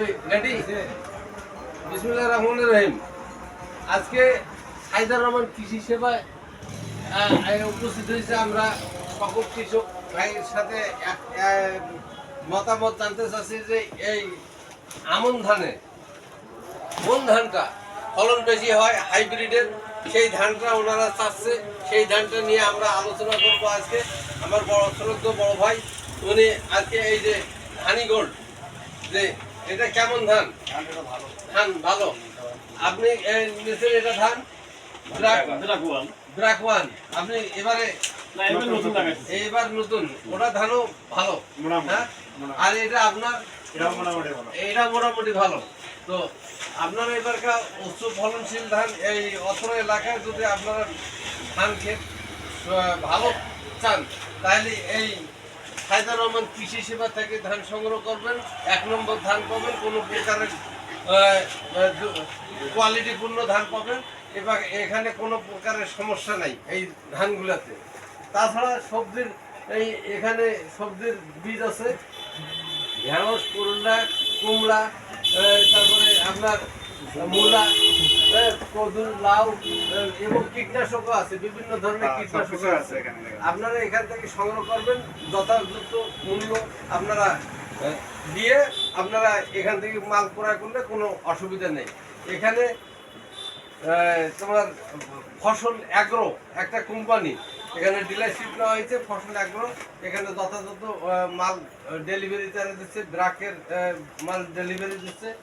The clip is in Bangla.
রেডি? বিসমুল্লাহ রহিম। আজকে হায়দার রহমান কৃষি সেবায় উপস্থিত হয়েছে আমরা সকল কৃষক ভাইয়ের সাথে মতামত জানতে চাচ্ছি যে এই আমন ধানে কোন ধানটা ফলন বেশি হয়, হাইব্রিডের? সেই ধানটা ওনারা চাচ্ছে, সেই ধানটা নিয়ে আমরা আলোচনা করব আজকে। আমার বড় শ্রদ্ধ বড় ভাই, উনি আজকে এই যে হানি গোল্ড যে এটা কেমন ধান? ধান ভালো। আপনি এই নিশ্চয়ই এটা ধান? ব্রাক আপনি এবারে এইবার নতুন ওটা ধানও ভালো। হ্যাঁ? আর এটা আপনার এটা মোটামুটি ভালো। তো আপনারা এবারকার উচ্চ ফলনশীল ধান এই অত্র এলাকায় যদি আপনারা ধান ক্ষেত ভালো চান তাহলে এই হায়দার রহমান কৃষি সেবা থেকে ধান সংগ্রহ করবেন, এক নম্বর ধান পাবেন, কোনো প্রকারের কোয়ালিটিপূর্ণ ধান পাবেন এবার এখানে কোনো প্রকারের সমস্যা নাই এই ধানগুলোতে। তাছাড়া সবজির, এই এখানে সবজির বীজ আছে, ঢেঁড়স, করলা, কুমড়া তারপরে আপনার মূলা আহ, কদু লাউ এবং কীটনাশকও আছে বিভিন্ন ধরনের কীটনাশক আছে। আপনারা এখান থেকে সংগ্রহ করবেন যথাযথ মূল্য আপনারা দিয়ে আপনারা এখান থেকে মাল ক্রয় করলে কোনো অসুবিধা নেই। এখানে তোমার ফসল অ্যাগ্রো একটা কোম্পানি এখানে ডিলারশিপ নেওয়া হয়েছে ফসল অ্যাগ্রো এখানে যথাযথ মাল ডেলিভারি চার্জ দিচ্ছে ব্রাকের মাল ডেলিভারি দিচ্ছে।